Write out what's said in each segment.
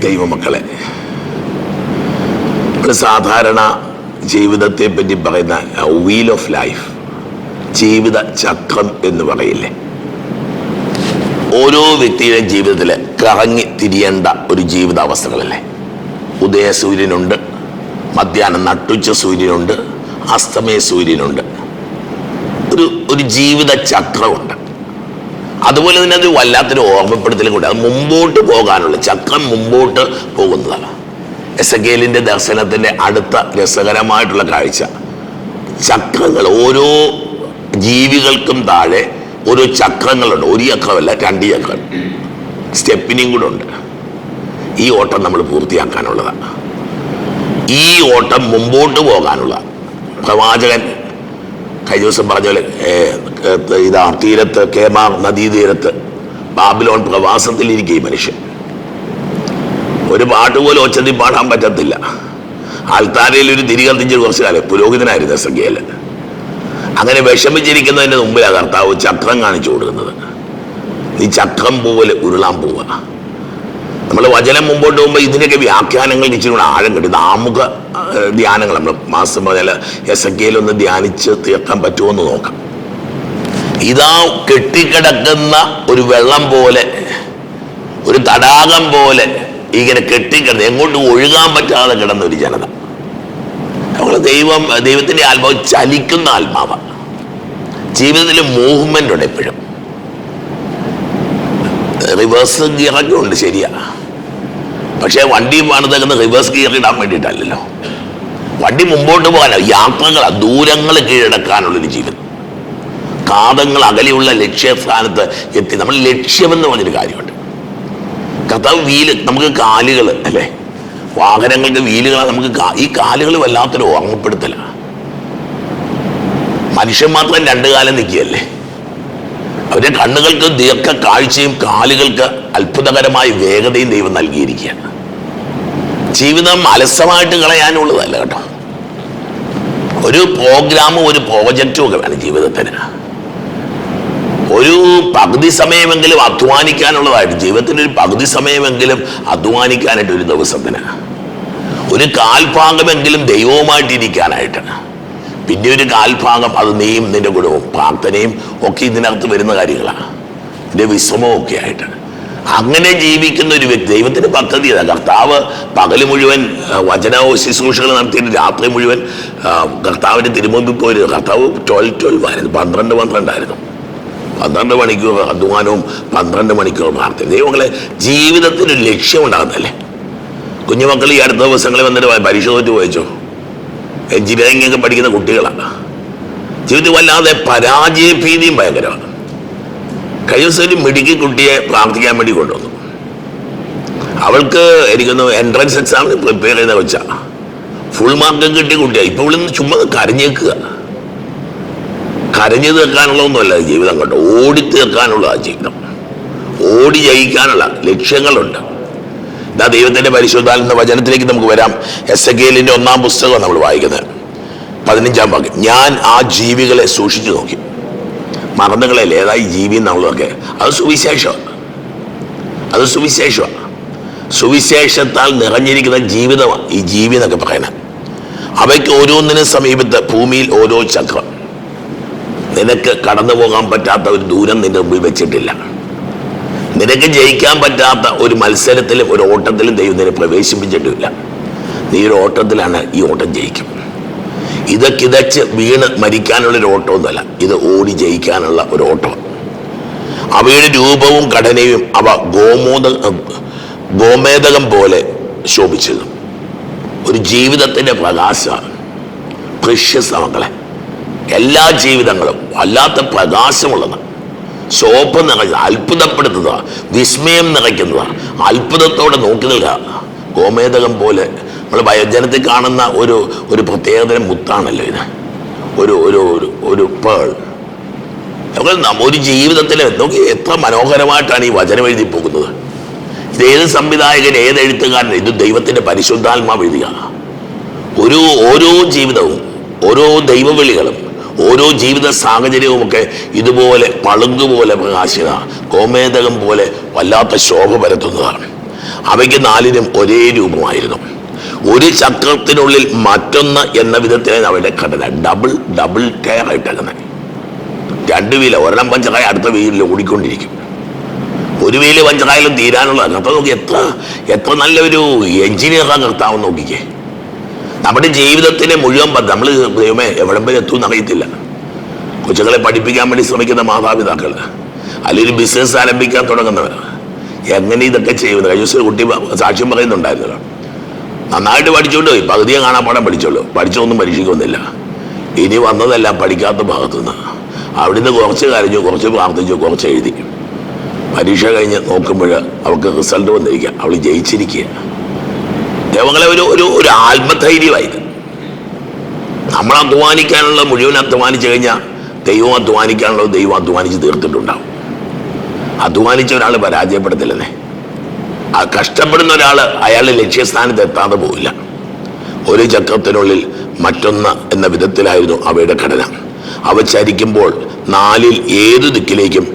ദൈവമക്കളെ സാധാരണ ജീവിതത്തെ പറ്റി പറയുന്ന വീൽ ഓഫ് ലൈഫ് ജീവിത ചക്രം എന്ന് പറയില്ലേ? ഓരോ വ്യക്തിയുടെ ജീവിതത്തിൽ കറങ്ങി തിരിയേണ്ട ഒരു ജീവിതാവസ്ഥകളല്ലേ? ഉദയ സൂര്യനുണ്ട് മധ്യാഹ്നം നട്ടുച്ച സൂര്യനുണ്ട് അസ്തമയ സൂര്യനുണ്ട്. ഒരു ഒരു ജീവിത ചക്രമുണ്ട്. അതുപോലെ തന്നെ അത് വല്ലാത്തൊരു ഓർമ്മപ്പെടുത്തലും കൂടെ. അത് മുമ്പോട്ട് പോകാനുള്ള ചക്രം മുമ്പോട്ട് പോകുന്നതാണ്. എസ് എ കെലിന്റെ ദർശനത്തിന്റെ അടുത്ത രസകരമായിട്ടുള്ള കാഴ്ച. ചക്രങ്ങൾ ഓരോ ജീവികൾക്കും താഴെ ഓരോ ചക്രങ്ങളുണ്ട്. ഒരു ചക്രമല്ല രണ്ട് ചക്രം. സ്റ്റെപ്പിനെയും കൂടെ ഉണ്ട്. ഈ ഓട്ടം നമ്മൾ പൂർത്തിയാക്കാനുള്ളതാണ്. ഈ ഓട്ടം മുമ്പോട്ട് പോകാനുള്ള പ്രവാചകൻ കഴിഞ്ഞ ദിവസം പറഞ്ഞ പോലെ ഇതാ തീരത്ത് കേമാർ നദീതീരത്ത് ബാബിലോൺ പ്രവാസത്തിലിരിക്കും ഈ മനുഷ്യൻ. ഒരു പാട്ട് പോലും ഒച്ചതി പാടാൻ പറ്റത്തില്ല. ആൾത്താരയിൽ ഒരു തിരി കത്തിച്ച് കുറച്ച് കാലം പുരോഹിതനായിരുന്നു സംഖ്യയിൽ അങ്ങനെ വിഷമിച്ചിരിക്കുന്നതിന് മുമ്പിലാണ് കർത്താവ് ചക്രം കാണിച്ചു കൊടുക്കുന്നത്. ഈ ചക്രം പോലെ ഉരുളാൻ പോവുക. നമ്മൾ വചനം മുമ്പോട്ട് പോകുമ്പോൾ ഇതിനൊക്കെ വ്യാഖ്യാനങ്ങൾ ഇച്ചിരി ആഴം കിട്ടും ആമുഖ ധ്യാനങ്ങൾ. നമ്മൾ മാസം മുതൽ എസ് ഒന്ന് ധ്യാനിച്ച് തീർക്കാൻ പറ്റുമോ എന്ന് നോക്കാം. ഇതാ കെട്ടിക്കിടക്കുന്ന ഒരു വെള്ളം പോലെ ഒരു തടാകം പോലെ ഇങ്ങനെ കെട്ടിക്കിടന്ന് എങ്ങോട്ട് ഒഴുകാൻ പറ്റാതെ കിടന്ന ഒരു ജനത. നമ്മൾ ദൈവം ദൈവത്തിന്റെ ആത്മാവ് ചലിക്കുന്ന ആത്മാവ. ജീവിതത്തിൽ മൂവ്മെന്റ് ഉണ്ട് എപ്പോഴും. റിവേഴ്സ് ഗിയറൊക്കെ ഉണ്ട് ശരിയാ. പക്ഷേ വണ്ടി പണിതേക്കുന്ന റിവേഴ്സ് ഗിയർ ഇടാൻ വേണ്ടിയിട്ടല്ലല്ലോ. വണ്ടി മുമ്പോട്ട് പോകാനോ യാത്രകൾ ദൂരങ്ങൾ കീഴടക്കാനുള്ളൊരു ജീവിതം കാതങ്ങൾ അകലെയുള്ള ലക്ഷ്യസ്ഥാനത്ത് എത്തി. നമ്മൾ ലക്ഷ്യമെന്ന് പറഞ്ഞൊരു കാര്യമുണ്ട്. കർത്താവ് വീൽ നമുക്ക് കാലുകൾ അല്ലേ? വാഹനങ്ങൾക്ക് വീലുകൾ നമുക്ക് ഈ കാലുകൾ വല്ലാത്തൊരു ഓർമ്മപ്പെടുത്തലാണ്. മനുഷ്യൻ മാത്രം രണ്ടു കാലം നിൽക്കുകയല്ലേ? അവരുടെ കണ്ണുകൾക്ക് ദീർഘ കാഴ്ചയും കാലുകൾക്ക് അത്ഭുതകരമായ വേഗതയും ദൈവം നൽകിയിരിക്കുകയാണ്. ജീവിതം അലസമായിട്ട് കളയാനുള്ളതല്ല കേട്ടോ. ഒരു പ്രോഗ്രാമും ഒരു പ്രോജക്റ്റും ഒക്കെ വേണം ജീവിതത്തിന്. ഒരു പകുതി സമയമെങ്കിലും അധ്വാനിക്കാനുള്ളതായിട്ട് ജീവിതത്തിൽ ഒരു പകുതി സമയമെങ്കിലും അധ്വാനിക്കാനായിട്ട് ഒരു ദിവസത്തിന്. ഒരു കാൽഭാഗമെങ്കിലും ദൈവവുമായിട്ടിരിക്കാനായിട്ട് പിന്നെ ഒരു കാൽഭാഗം അത് നീയും നിന്റെ കുടുംബവും പ്രാർത്ഥനയും ഒക്കെ ഇതിനകത്ത് വരുന്ന കാര്യങ്ങളാണ്. നിന്റെ വിശ്രമവും ഒക്കെ ആയിട്ട് അങ്ങനെ ജീവിക്കുന്ന ഒരു വ്യക്തി ദൈവത്തിന്റെ പദ്ധതി അതാണ് കർത്താവ് പകൽ മുഴുവൻ വചന ശുശ്രൂഷകൾ നടത്തിയിട്ട് രാത്രി മുഴുവൻ കർത്താവിന്റെ തിരുമുമ്പിൽ പോയി. കർത്താവ് ട്വൽവ് ട്വൽവ് ആയിരുന്നു. പന്ത്രണ്ട് പന്ത്രണ്ടായിരുന്നു. പന്ത്രണ്ട് മണിക്കൂർ അധ്വാനവും പന്ത്രണ്ട് മണിക്കൂർ പ്രാർത്ഥന ദൈവങ്ങളെ ജീവിതത്തിന് ഒരു ലക്ഷ്യം ഉണ്ടാകുന്നല്ലേ കുഞ്ഞുമക്കൾ ഈ അടുത്ത ദിവസങ്ങളിൽ വന്നിട്ട് തോറ്റ് പോയച്ചോ എഞ്ചിനീയറിംഗ് ഒക്കെ പഠിക്കുന്ന കുട്ടികളാണ്. ജീവിതത്തിൽ വല്ലാതെ പരാജയ ഭീതിയും ഭയങ്കരമാണ്. കഴിഞ്ഞ ദിവസം ഒരു മെഡിക്കൽ കുട്ടിയെ പ്രാർത്ഥിക്കാൻ വേണ്ടി കൊണ്ടുവന്നു. അവൾക്ക് എനിക്കൊന്ന് എൻട്രൻസ് എക്സാമിന് പ്രിപ്പയർ ചെയ്ത വെച്ചാ ഫുൾ മാർക്കും കിട്ടിയ കുട്ടിയാണ് ഇപ്പോൾ ഇവിടെ നിന്ന് ചുമ്മാ കരഞ്ഞേക്കുക. കരഞ്ഞു തീർക്കാനുള്ളതൊന്നുമല്ല ജീവിതം കണ്ടോ. ഓടി തീർക്കാനുള്ള ജീവിതം. ഓടി ജയിക്കാനുള്ള ലക്ഷ്യങ്ങളുണ്ട്. ഇതാ ദൈവത്തിന്റെ എന്ന വചനത്തിലേക്ക് നമുക്ക് വരാം. എസ് എ കെയിലിന്റെ ഒന്നാം പുസ്തകമാണ് നമ്മൾ വായിക്കുന്നത്. പതിനഞ്ചാം വാക്യം. ഞാൻ ആ ജീവികളെ സൂക്ഷിച്ചു നോക്കി. മറന്നുകളല്ലേ ഏതായി ജീവി എന്നുള്ളതൊക്കെ. അത് സുവിശേഷമാണ്. അത് സുവിശേഷമാണ്. സുവിശേഷത്താൽ നിറഞ്ഞിരിക്കുന്ന ജീവിതമാണ് ഈ ജീവി എന്നൊക്കെ പറയണത് അവയ്ക്ക് ഓരോന്നിനും സമീപത്ത് ഭൂമിയിൽ ഓരോ ചക്രം. നിനക്ക് കടന്നു പോകാൻ പറ്റാത്ത ഒരു ദൂരം നിന്റെ മുമ്പിൽ വെച്ചിട്ടില്ല. നിനക്ക് ജയിക്കാൻ പറ്റാത്ത ഒരു മത്സരത്തിലും ഒരു ഓട്ടത്തിലും ദൈവം നിന്നെ പ്രവേശിപ്പിച്ചിട്ടില്ല. നീ ഒരു ഓട്ടത്തിലാണ് ഈ ഓട്ടം ജയിക്കും. ഇത് കിതച്ച് വീണ് മരിക്കാനുള്ള ഒരു ഓട്ടമൊന്നുമല്ല. ഇത് ഓടി ജയിക്കാനുള്ള ഒരു ഓട്ടം. അവയുടെ രൂപവും ഘടനയും അവ ഗോമോദ ഗോമേതകം പോലെ ശോഭിച്ചിരുന്നു ഒരു ജീവിതത്തിന്റെ പ്രകാശമാണ്. പ്രഷ്യസ് എല്ലാ ജീവിതങ്ങളും വല്ലാത്ത പ്രകാശമുള്ളതാണ്. ശോഭ നിറഞ്ഞ അത്ഭുതപ്പെടുത്തുക വിസ്മയം നിറയ്ക്കുക അത്ഭുതത്തോടെ നോക്കി നിൽക്കുക. ഗോമേതകം പോലെ നമ്മൾ വയോജനത്തിൽ കാണുന്ന ഒരു ഒരു പ്രത്യേകതരം മുത്താണല്ലോ ഇത്. ഒരു ഒരു ഒരു ഒരു പേൾ. ഒരു ജീവിതത്തിൽ നോക്കി എത്ര മനോഹരമായിട്ടാണ് ഈ വചനം എഴുതി പോകുന്നത് ഇത് ഏത് സംവിധായകൻ ഏത് എഴുത്തുകാരൻ ഇത് ദൈവത്തിന്റെ പരിശുദ്ധാത്മാവ് എഴുതുക. ഒരു ഓരോ ജീവിതവും ഓരോ ദൈവവിളികളും ഓരോ ജീവിത സാഹചര്യവും ഒക്കെ ഇതുപോലെ പളുങ്കുപോലെ പ്രകാശിത ഗോമേതകം പോലെ വല്ലാത്ത ശോഭ പരത്തുന്നതാണ്. അവയ്ക്ക് നാലിനും ഒരേ രൂപമായിരുന്നു. ഒരു ചക്രത്തിനുള്ളിൽ മറ്റൊന്ന് എന്ന വിധത്തിലാണ് അവയുടെ ഘടന. ഡബിൾ ഡബിൾ ടയർ ആയിട്ടേക്കുന്നത്. രണ്ട് വീല ഒരെണ്ണം പഞ്ചറായ അടുത്ത വീലിൽ ഓടിക്കൊണ്ടിരിക്കും. ഒരു വീൽ പഞ്ചറായാലും തീരാനുള്ള കർത്താവ് നോക്കി എത്ര എത്ര നല്ലൊരു എഞ്ചിനീയറാണ് കർത്താവ് നോക്കിക്കേ. നമ്മുടെ ജീവിതത്തിനെ മുഴുവൻ നമ്മൾ ദൈവമേ എവിടം വരെ എത്തും അറിയത്തില്ല കൊച്ചുങ്ങളെ പഠിപ്പിക്കാൻ വേണ്ടി ശ്രമിക്കുന്ന മാതാപിതാക്കൾ അല്ലെങ്കിൽ ബിസിനസ് ആരംഭിക്കാൻ തുടങ്ങുന്നവർ എങ്ങനെ ഇതൊക്കെ ചെയ്യുന്നത്? കഴിഞ്ഞ ദിവസം കുട്ടി സാക്ഷ്യം പറയുന്നുണ്ടായിരുന്നു. നന്നായിട്ട് പഠിച്ചുകൊണ്ട് പോയി. പകുതിയെ കാണാൻ പാടാൻ പഠിച്ചോളൂ. പഠിച്ചൊന്നും പരീക്ഷിക്കൊന്നുമില്ല ഇനി വന്നതല്ല പഠിക്കാത്ത ഭാഗത്തുനിന്ന്. അവിടുന്ന് കുറച്ച് കരഞ്ഞു കുറച്ച് പ്രാർത്ഥിച്ചു കുറച്ച് എഴുതി. പരീക്ഷ കഴിഞ്ഞ് നോക്കുമ്പോൾ അവൾക്ക് റിസൾട്ട് വന്നിരിക്കുക. അവൾ ജയിച്ചിരിക്കുക. ദൈവങ്ങളെ ഒരു ഒരു ഒരു ആത്മധൈര്യമായിരുന്നു നമ്മൾ അധ്വാനിക്കാനുള്ള മുഴുവൻ അധ്വാനിച്ചു കഴിഞ്ഞാൽ ദൈവം അധ്വാനിക്കാനുള്ളത് ദൈവം അധ്വാനിച്ച് തീർത്തിട്ടുണ്ടാവും. അധ്വാനിച്ച ഒരാൾ പരാജയപ്പെടത്തില്ലെന്നേ. ആ കഷ്ടപ്പെടുന്ന ഒരാൾ അയാളുടെ ലക്ഷ്യസ്ഥാനത്ത് എത്താതെ പോവില്ല. ഒരു ചക്രത്തിനുള്ളിൽ മറ്റൊന്ന് എന്ന വിധത്തിലായിരുന്നു അവയുടെ ഘടന. അവ ചരിക്കുമ്പോൾ നാലിൽ ഏതു ദിക്കിലേക്കും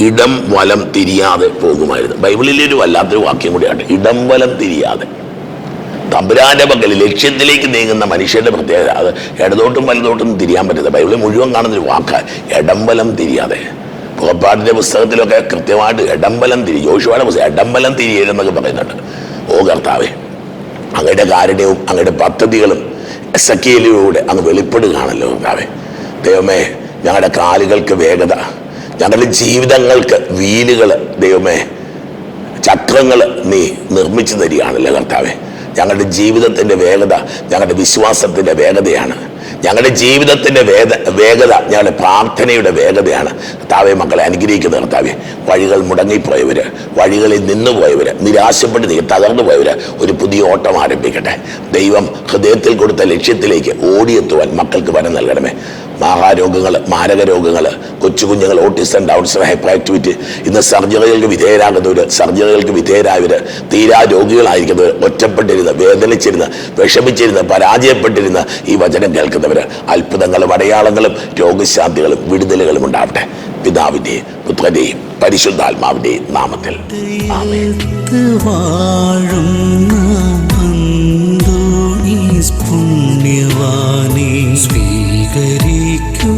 ഇടം വലം തിരിയാതെ പോകുമായിരുന്നു. ബൈബിളിലെ ഒരു വല്ലാത്തൊരു വാക്യം കൂടിയാണ് ഇടം വലം തിരിയാതെ. തമ്പുരാന്റെ പക്കൽ ലക്ഷ്യത്തിലേക്ക് നീങ്ങുന്ന മനുഷ്യന്റെ പ്രത്യേകത. അത് ഇടതോട്ടും വലതോട്ടും തിരിയാൻ പറ്റില്ല ബൈബിളിൽ മുഴുവൻ കാണുന്ന ഒരു വാക്ക് ഇടംബലം തിരിയാതെ. പുറപ്പാടിന്റെ പുസ്തകത്തിലൊക്കെ കൃത്യമായിട്ട് ഇടംബലം തിരി ജോഷുവാടെ പുസ്തകം ഇടംബലം തിരിയരുന്നൊക്കെ പറയുന്നുണ്ട്. ഓ കർത്താവേ അങ്ങയുടെ കാരുണ്യവും അങ്ങയുടെ പദ്ധതികളും എസക്കിയലിലൂടെ അങ്ങ് വെളിപ്പെടുകയാണല്ലോ കർത്താവേ. ദൈവമേ ഞങ്ങളുടെ കാലുകൾക്ക് വേഗത ഞങ്ങളുടെ ജീവിതങ്ങൾക്ക് വീലുകൾ ദൈവമേ ചക്രങ്ങൾ നീ നിർമ്മിച്ചു തരികയാണല്ലോ കർത്താവെ. ഞങ്ങളുടെ ജീവിതത്തിന്റെ വേഗത ഞങ്ങളുടെ വിശ്വാസത്തിന്റെ വേഗതയാണ്. ഞങ്ങളുടെ ജീവിതത്തിന്റെ വേദ വേഗത ഞങ്ങളുടെ പ്രാർത്ഥനയുടെ വേഗതയാണ്. കർത്താവെ മക്കളെ അനുഗ്രഹിക്കുന്ന കർത്താവെ വഴികൾ മുടങ്ങിപ്പോയവർ വഴികളിൽ നിന്ന് പോയവർ നിരാശപ്പെട്ട് തകർന്നു പോയവർ ഒരു പുതിയ ഓട്ടം ആരംഭിക്കട്ടെ. ദൈവം ഹൃദയത്തിൽ കൊടുത്ത ലക്ഷ്യത്തിലേക്ക് ഓടിയെത്തുവാൻ മക്കൾക്ക് വരം നൽകണമേ. മാഹാരോഗങ്ങൾ മാരക രോഗങ്ങൾ കൊച്ചു കുഞ്ഞുങ്ങൾ ഓട്ടിസം ഡൗൺസ് ഹൈപ്പർ ആക്ടിവിറ്റി ഇന്ന് സർജറികൾക്ക് വിധേയരാകുന്നവർ സർജറികൾക്ക് വിധേയരായവർ തീരാ രോഗികളായിരിക്കുന്നവർ ഒറ്റപ്പെട്ടിരുന്ന് വേദനിച്ചിരുന്ന് വിഷമിച്ചിരുന്ന് പരാജയപ്പെട്ടിരുന്ന് ഈ വചനം കേൾക്കുന്നവർ അത്ഭുതങ്ങളും അടയാളങ്ങളും രോഗശാന്തികളും വിടുതലുകളും ഉണ്ടാവട്ടെ. പിതാവിന്റെയും പുത്രന്റെയും പരിശുദ്ധാത്മാവിന്റെയും നാമത്തിൽ. പുണ്യവാനെ സ്വീകരിക്കൂ